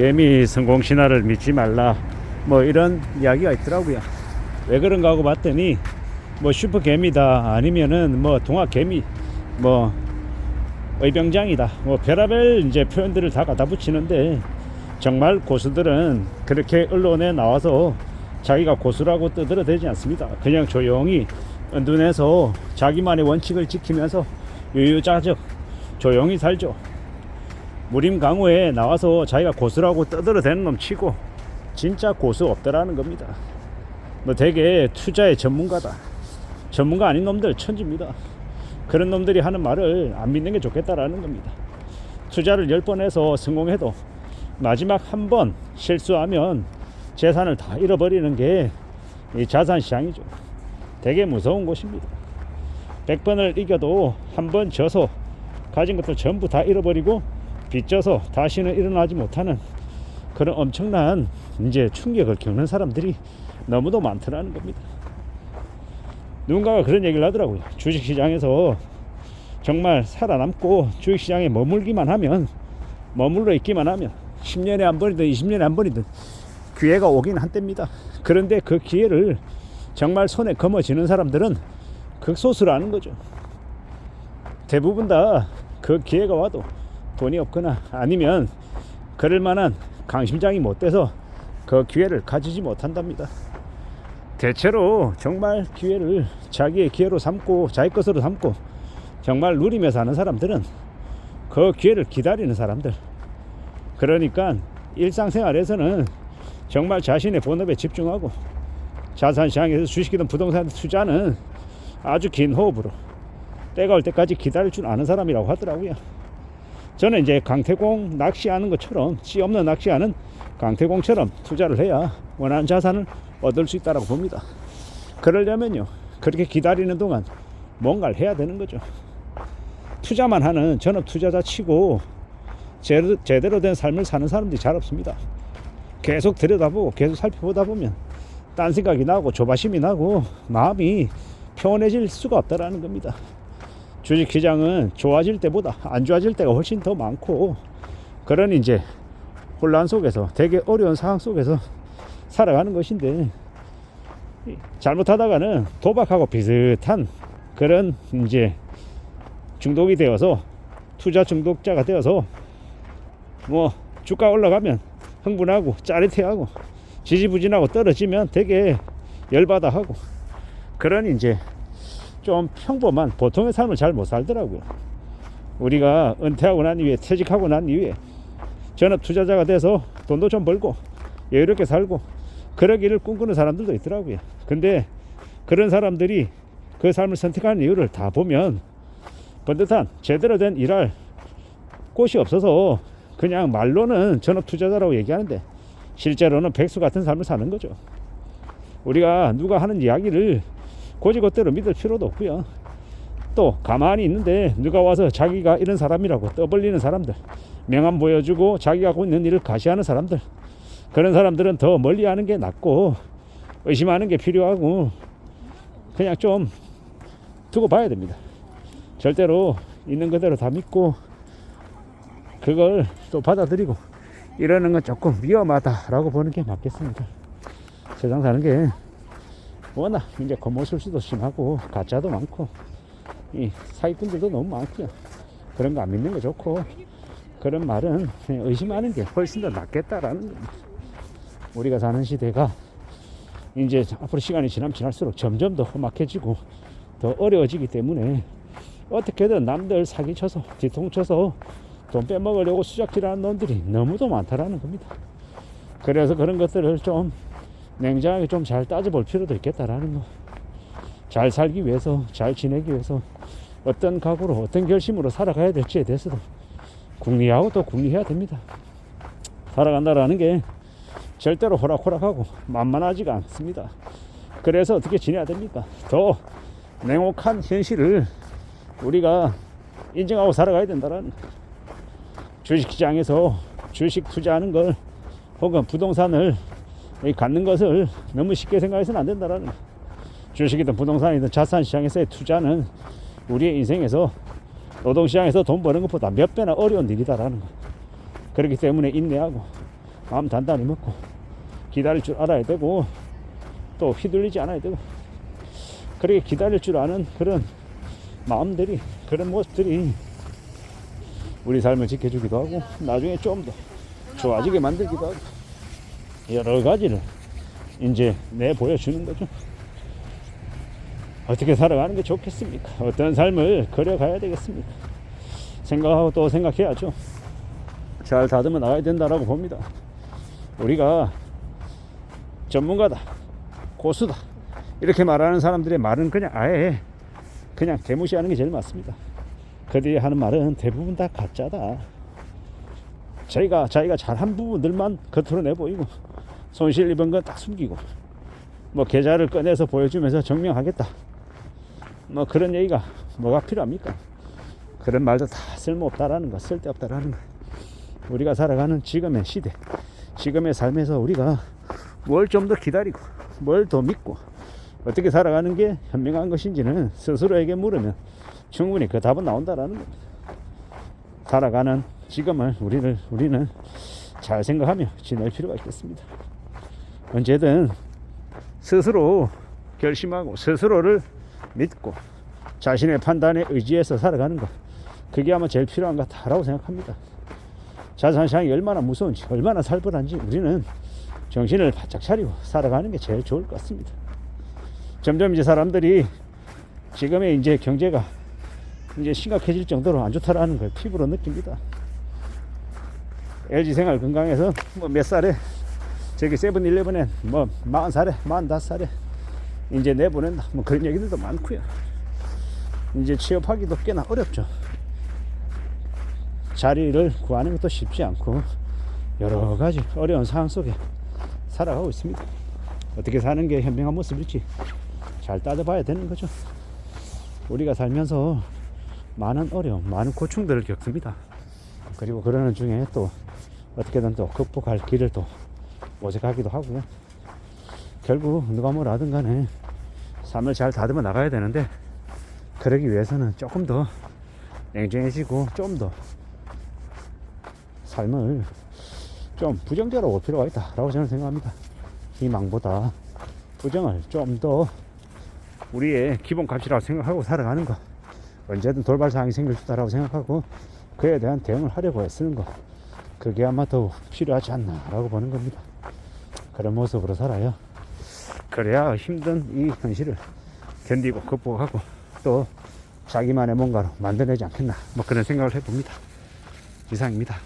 개미 성공 신화를 믿지 말라 뭐 이런 이야기가 있더라고요. 왜 그런가 하고 봤더니 뭐 슈퍼 개미다 아니면은 뭐 동학 개미 뭐 의병장이다 뭐 별의별 이제 표현들을 다 갖다 붙이는데 정말 고수들은 그렇게 언론에 나와서 자기가 고수라고 떠들어 대지 않습니다. 그냥 조용히 눈에서 자기만의 원칙을 지키면서 유유자적 조용히 살죠. 무림 강호에 나와서 자기가 고수라고 떠들어대는 놈 치고 진짜 고수 없더라는 겁니다. 뭐 되게 투자의 전문가다. 전문가 아닌 놈들 천지입니다. 그런 놈들이 하는 말을 안 믿는 게 좋겠다라는 겁니다. 투자를 10번 해서 성공해도 마지막 한 번 실수하면 재산을 다 잃어버리는 게 이 자산 시장이죠. 되게 무서운 곳입니다. 100번을 이겨도 한 번 져서 가진 것들 전부 다 잃어버리고 빚져서 다시는 일어나지 못하는 그런 엄청난 이제 충격을 겪는 사람들이 너무도 많더라는 겁니다. 누군가가 그런 얘기를 하더라고요. 주식시장에서 정말 살아남고 주식시장에 머물기만 하면 머물러 있기만 하면 10년에 한 번이든 20년에 한 번이든 기회가 오긴 한때입니다. 그런데 그 기회를 정말 손에 거머쥐는 사람들은 극소수라는 거죠. 대부분 다 그 기회가 와도 돈이 없거나 아니면 그럴 만한 강심장이 못 돼서 그 기회를 가지지 못한답니다. 대체로 정말 기회를 자기의 기회로 삼고 자기 것으로 삼고 정말 누리며 사는 사람들은 그 기회를 기다리는 사람들. 그러니까 일상생활에서는 정말 자신의 본업에 집중하고 자산시장에서 주식이든 부동산 투자는 아주 긴 호흡으로 때가 올 때까지 기다릴 줄 아는 사람이라고 하더라고요. 저는 이제 강태공 낚시하는 것처럼 씨 없는 낚시하는 강태공처럼 투자를 해야 원하는 자산을 얻을 수 있다고 봅니다. 그러려면요 그렇게 기다리는 동안 뭔가를 해야 되는 거죠. 투자만 하는 전업 투자자 치고 제대로, 된 삶을 사는 사람들이 잘 없습니다. 계속 들여다보고 계속 살펴보다 보면 딴 생각이 나고 조바심이 나고 마음이 평온해질 수가 없다라는 겁니다. 주식 시장은 좋아질 때보다 안 좋아질 때가 훨씬 더 많고 그런 이제 혼란 속에서 되게 어려운 상황 속에서 살아가는 것인데 잘못하다가는 도박하고 비슷한 그런 이제 중독이 되어서 투자 중독자가 되어서 뭐 주가 올라가면 흥분하고 짜릿해하고 지지부진하고 떨어지면 되게 열받아하고 그런 이제 좀 평범한 보통의 삶을 잘 못 살더라고요. 우리가 은퇴하고 난 이후에 퇴직하고 난 이후에 전업 투자자가 돼서 돈도 좀 벌고 여유롭게 살고 그러기를 꿈꾸는 사람들도 있더라고요. 근데 그런 사람들이 그 삶을 선택하는 이유를 다 보면 번듯한 제대로 된 일할 곳이 없어서 그냥 말로는 전업 투자자라고 얘기하는데 실제로는 백수 같은 삶을 사는 거죠. 우리가 누가 하는 이야기를 고지고대로 믿을 필요도 없고요. 또 가만히 있는데 누가 와서 자기가 이런 사람이라고 떠벌리는 사람들, 명함 보여주고 자기가 하고 있는 일을 가시하는 사람들, 그런 사람들은 더 멀리하는 게 낫고 의심하는 게 필요하고 그냥 좀 두고 봐야 됩니다. 절대로 있는 그대로 다 믿고 그걸 또 받아들이고 이러는 건 조금 위험하다라고 보는 게 맞겠습니다. 세상 사는 게 워낙 이제 겉모술수도 심하고 가짜도 많고 이 사기꾼들도 너무 많고요. 그런 거 안 믿는 거 좋고 그런 말은 의심하는 게 훨씬 더 낫겠다라는 겁니다. 우리가 사는 시대가 이제 앞으로 시간이 지나면 지날수록 점점 더 험악해지고 더 어려워지기 때문에 어떻게든 남들 사기쳐서 뒤통쳐서 돈 빼먹으려고 수작질하는 놈들이 너무도 많다라는 겁니다. 그래서 그런 것들을 좀 냉정하게 좀 잘 따져볼 필요도 있겠다라는 거. 잘 살기 위해서, 잘 지내기 위해서 어떤 각오로, 어떤 결심으로 살아가야 될지에 대해서도 궁리하고 또 궁리해야 됩니다. 살아간다라는 게 절대로 호락호락하고 만만하지가 않습니다. 그래서 어떻게 지내야 됩니까? 더 냉혹한 현실을 우리가 인정하고 살아가야 된다라는 주식시장에서 주식 투자하는 걸 혹은 부동산을 갖는 것을 너무 쉽게 생각해서는 안 된다라는 거. 주식이든 부동산이든 자산시장에서의 투자는 우리의 인생에서 노동시장에서 돈 버는 것보다 몇 배나 어려운 일이다라는 거. 그렇기 때문에 인내하고 마음 단단히 먹고 기다릴 줄 알아야 되고 또 휘둘리지 않아야 되고 그렇게 기다릴 줄 아는 그런 마음들이 그런 모습들이 우리 삶을 지켜주기도 하고 나중에 좀 더 좋아지게 만들기도 하고 여러 가지를 이제 내 보여주는 거죠. 어떻게 살아가는 게 좋겠습니까? 어떤 삶을 그려가야 되겠습니까? 생각하고 또 생각해야죠. 잘 다듬어 나가야 된다라고 봅니다. 우리가 전문가다, 고수다 이렇게 말하는 사람들의 말은 그냥 아예 그냥 개무시하는 게 제일 맞습니다. 그들이 하는 말은 대부분 다 가짜다. 자기가 자기가 잘한 부분들만 겉으로 내보이고 손실 입은 건 딱 숨기고 뭐 계좌를 꺼내서 보여주면서 증명하겠다. 뭐 그런 얘기가 뭐가 필요합니까? 그런 말도 다 쓸모없다라는 거, 쓸데없다라는 거. 우리가 살아가는 지금의 시대, 지금의 삶에서 우리가 뭘 좀 더 기다리고, 뭘 더 믿고, 어떻게 살아가는 게 현명한 것인지는 스스로에게 물으면 충분히 그 답은 나온다라는 겁니다. 살아가는 지금을 우리를 우리는 잘 생각하며 지낼 필요가 있겠습니다. 언제든 스스로 결심하고 스스로를 믿고 자신의 판단에 의지해서 살아가는 것 그게 아마 제일 필요한 것 같다라고 생각합니다. 자산시장이 얼마나 무서운지 얼마나 살벌한지 우리는 정신을 바짝 차리고 살아가는 게 제일 좋을 것 같습니다. 점점 이제 사람들이 지금의 이제 경제가 이제 심각해질 정도로 안 좋다라는 걸 피부로 느낍니다. LG 생활 건강에서 뭐 몇 살에 저기 세븐일레븐에 뭐 40살에 45살에 이제 내보낸다 뭐 그런 얘기들도 많고요. 이제 취업하기도 꽤나 어렵죠. 자리를 구하는 것도 쉽지 않고 여러 가지 어려운 상황 속에 살아가고 있습니다. 어떻게 사는 게 현명한 모습일지 잘 따져봐야 되는 거죠. 우리가 살면서 많은 어려움, 많은 고충들을 겪습니다. 그리고 그러는 중에 또 어떻게든 또 극복할 길을 또 모색하기도 하고요. 결국 누가 뭐라든 간에 삶을 잘 다듬어 나가야 되는데 그러기 위해서는 조금 더 냉정해지고 좀 더 삶을 좀 부정적으로 볼 필요가 있다라고 저는 생각합니다. 희망보다 부정을 좀 더 우리의 기본 값이라고 생각하고 살아가는 거 언제든 돌발 상황이 생길 수 있다라고 생각하고 그에 대한 대응을 하려고 애쓰는 거 그게 아마 더 필요하지 않나라고 보는 겁니다. 그런 모습으로 살아요. 그래야 힘든 이 현실을 견디고 극복하고 또 자기만의 뭔가로 만들어내지 않겠나 뭐 그런 생각을 해봅니다. 이상입니다.